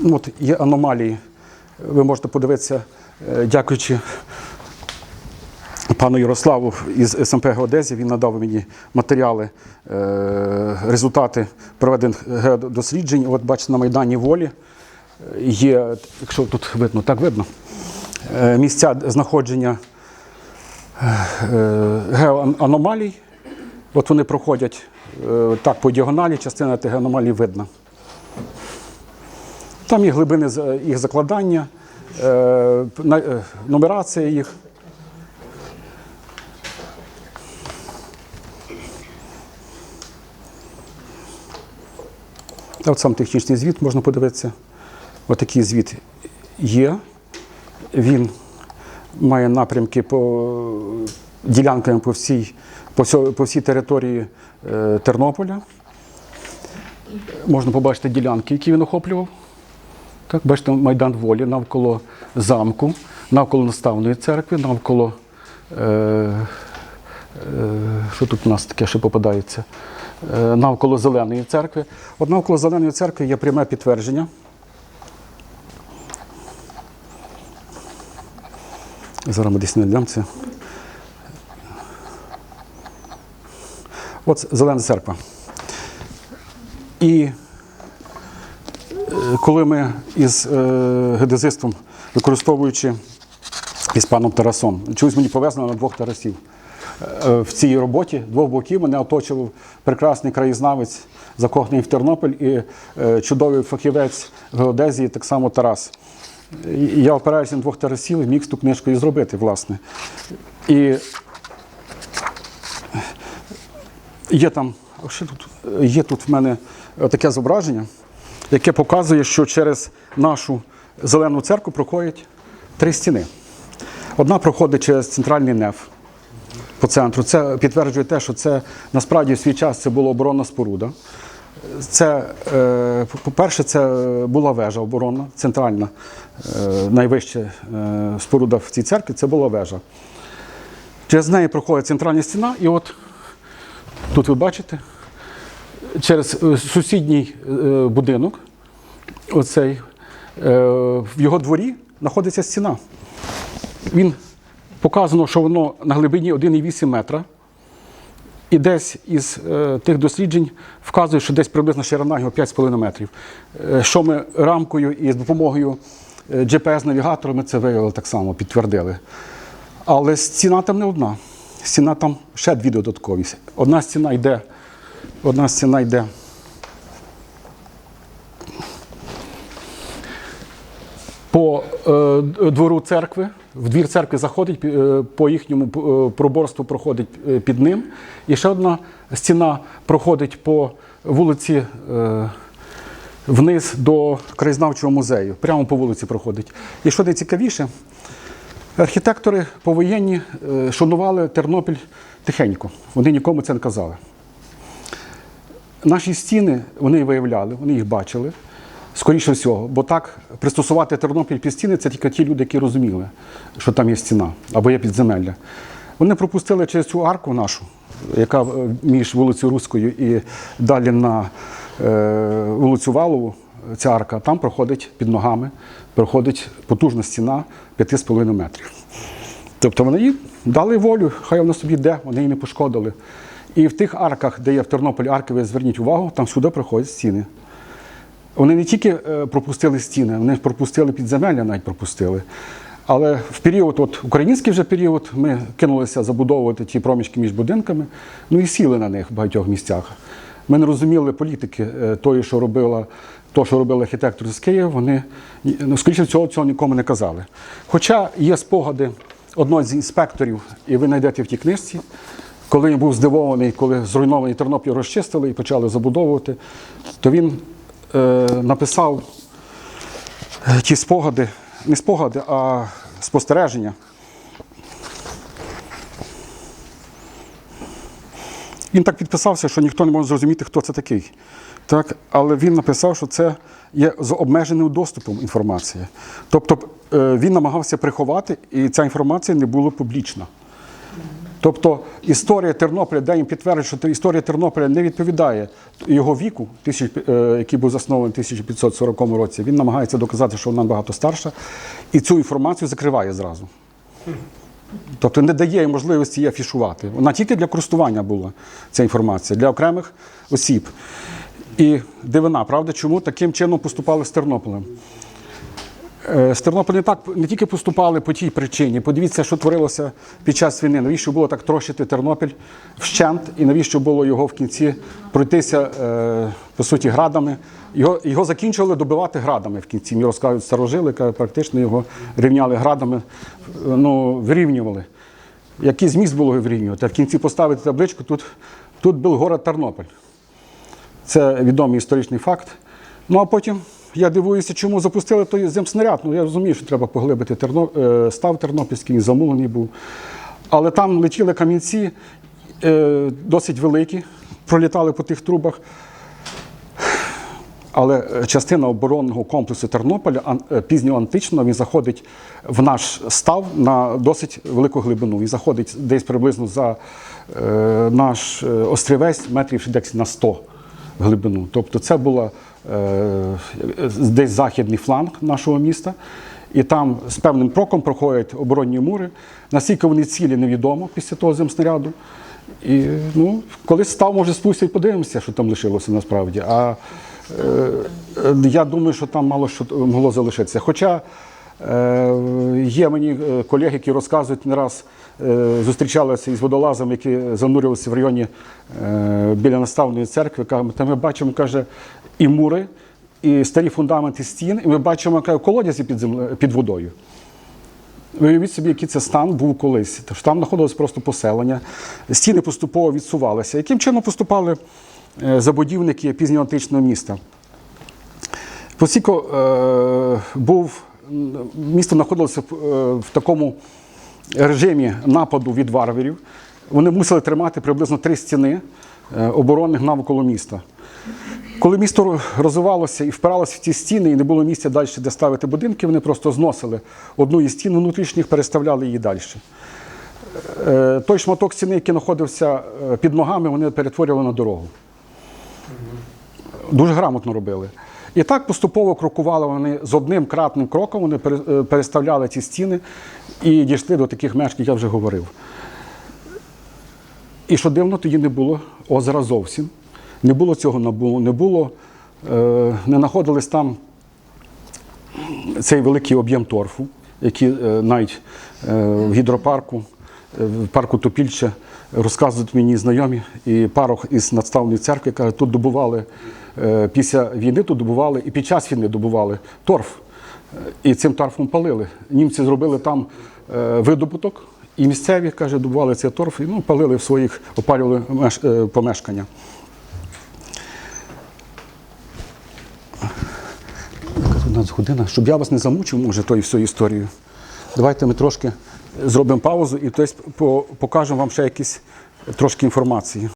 Ну, От є аномалії. Ви можете подивитися, е, дякуючи пану Ярославу із СМП Геодезії, він надав мені матеріали, е, результати проведених геодосліджень. От бачите, на Майдані Волі е, є, якщо тут видно, так видно, місця знаходження геоаномалій. От вони проходять так по діагоналі, частина тих аномалій видна. Там є глибини їх закладання, е, е, нумерація їх. Та От сам технічний звіт можна подивитися. Отакий звіт є. Він має напрямки по ділянкам по всій, по всьо- по всій території е, Тернополя. Можна побачити ділянки, які він охоплював. Так, бачите, Майдан Волі навколо замку, навколо наставної церкви, навколо. Е, е, що тут у нас таке ще попадається? Е, навколо Зеленої церкви. От навколо Зеленої церкви є пряме підтвердження. Зараз ми десь не знайдемо це. От Зелена церква. І коли ми із е, геодезистом, використовуючи із паном Тарасом, чогось мені повезено на двох Тарасів. Е, В цій роботі двох боків мене оточував прекрасний краєзнавець, закоханий в Тернопіль і е, чудовий фахівець геодезії, так само Тарас. І я опираюся на двох Тарасів і міг з ту книжку і зробити, власне. І Є там, що тут? Є тут в мене таке зображення, яке показує, що через нашу зелену церкву проходять три стіни. Одна проходить через центральний неф по центру. Це підтверджує те, що це насправді в свій час це була оборонна споруда. Це, е, по-перше, це була вежа оборонна, центральна, е, найвища е, споруда в цій церкві це була вежа. Через неї проходить центральна стіна, і от Тут ви бачите, через е, сусідній е, будинок, оцей, е, в його дворі знаходиться стіна. Він показано, що воно на глибині 1,8 метра. І десь із е, тих досліджень вказує, що десь приблизно ширина його 5,5 метрів. Е, що ми рамкою і з допомогою GPS-навігатора ми це виявили так само, підтвердили. Але стіна там не одна. Стіна там ще дві додаткові. Одна стіна йде, одна стіна йде. По е, двору церкви, в двір церкви заходить, е, по їхньому е, проборству проходить під ним. І ще одна стіна проходить по вулиці вниз до краєзнавчого музею. Прямо по вулиці проходить. І що найцікавіше, Архітектори повоєнні шанували Тернопіль тихенько. Вони нікому це не казали. Наші стіни вони виявляли, вони їх бачили, скоріше всього, бо так пристосувати Тернопіль під стіни це тільки ті люди, які розуміли, що там є стіна або є підземелля. Вони пропустили через цю арку нашу, яка е, між вулицею Руською і далі на е, вулицю Валову, ця арка, там проходить під ногами, проходить потужна стіна 5,5 метрів. Тобто вони їй дали волю, хай вона собі йде, вони її не пошкодили. І в тих арках, де є в Тернополі арки, зверніть увагу, там сюди проходять стіни. Вони не тільки е, пропустили стіни, вони пропустили підземелля, навіть пропустили. Але в період, от український вже період, ми кинулися забудовувати ті проміжки між будинками, ну і сіли на них в багатьох місцях. Ми не розуміли політики е, тої, що робила, то, що робили архітектори з Києва, вони, ну, скоріше всього, цього нікому не казали. Хоча є спогади одного з інспекторів, і ви знайдете в тій книжці, коли він був здивований, коли зруйнований Тернопіль розчистили і почали забудовувати, то він е, написав е, ті спогади, не спогади, а спостереження. Він так підписався, що ніхто не може зрозуміти, хто це такий. Так? Але він написав, що це є з обмеженим доступом інформація. Тобто е, він намагався приховати, і ця інформація не була публічна. Тобто історія Тернополя, де їм підтверджують, що історія Тернополя не відповідає його віку, е, який був заснований в 1540 році. Він намагається доказати, що вона набагато старша, і цю інформацію закриває зразу. Тобто не дає можливості її афішувати. Вона тільки для користування була ця інформація, для окремих осіб. І дивина, правда, чому таким чином поступали з Тернополем? Е, З Тернополя не так не тільки поступали по тій причині. Подивіться, що творилося під час війни. Навіщо було так трощити Тернопіль вщент, і навіщо було його в кінці пройтися е, по суті градами. Його, його закінчували добивати градами в кінці. Мені розказують старожили, практично його рівняли градами, е, ну, вирівнювали. Який зміст було вирівнювати? А в кінці поставити табличку, тут, тут був город Тернопіль. Це відомий історичний факт. Ну а потім я дивуюся, чому запустили той земснаряд. Ну я розумію, що треба поглибити Терно... е, став Тернопільський, він замулений був. Але там летіли камінці е, досить великі, пролітали по тих трубах. Але е, частина оборонного комплексу Тернополя ан- е, пізньоантичного, він заходить в наш став на досить велику глибину. Він заходить десь приблизно за наш острівець метрів десь на 100 глибину. Тобто це була десь західний фланг нашого міста. І там з певним кроком проходять оборонні мури. Наскільки вони цілі, невідомо після того земснаряду. І ну, колись став, може, спустять, подивимося, що там лишилося насправді. А е, е, я думаю, що там мало що могло залишитися. Хоча е, є мені е, колеги, які розказують не раз, е, зустрічалися із водолазами, які занурювалися в районі е, біля наставної церкви. Та ми бачимо, каже, і мури, і старі фундаменти стін, і ми бачимо колодязі під, земле, під водою. Уявіть собі, який це стан був колись. Тож там знаходилось просто поселення, стіни поступово відсувалися. Яким чином поступали е, забудівники пізньоантичного міста? Оскільки е, був, місто знаходилося е, в такому режимі нападу від варварів, вони мусили тримати приблизно три стіни е, оборонних навколо міста. Коли місто розвивалося і впиралося в ті стіни, і не було місця далі, де ставити будинки, вони просто зносили одну із стін внутрішніх, переставляли її далі. Е, Той шматок стіни, який знаходився е, під ногами, вони перетворювали на дорогу. Дуже грамотно робили. І так поступово крокували вони з одним кратним кроком, вони е, переставляли ці стіни і дійшли до таких меж, як я вже говорив. І що дивно, тоді не було озера зовсім. Не було цього набу, не було, е, не знаходились там цей великий об'єм торфу, який е, навіть е, в гідропарку, в парку Топільче розказують мені знайомі, і парох із надставної церкви каже, тут добували після війни, тут добували і під час війни добували торф. І цим торфом палили. Німці зробили там видобуток, і місцеві, каже, добували цей торф і ну, палили в своїх, опалювали помешкання. Нас година? Щоб я вас не замучив, може, тою всю історію. Давайте ми трошки зробимо паузу і тобто, по- покажемо вам ще якісь трошки інформації.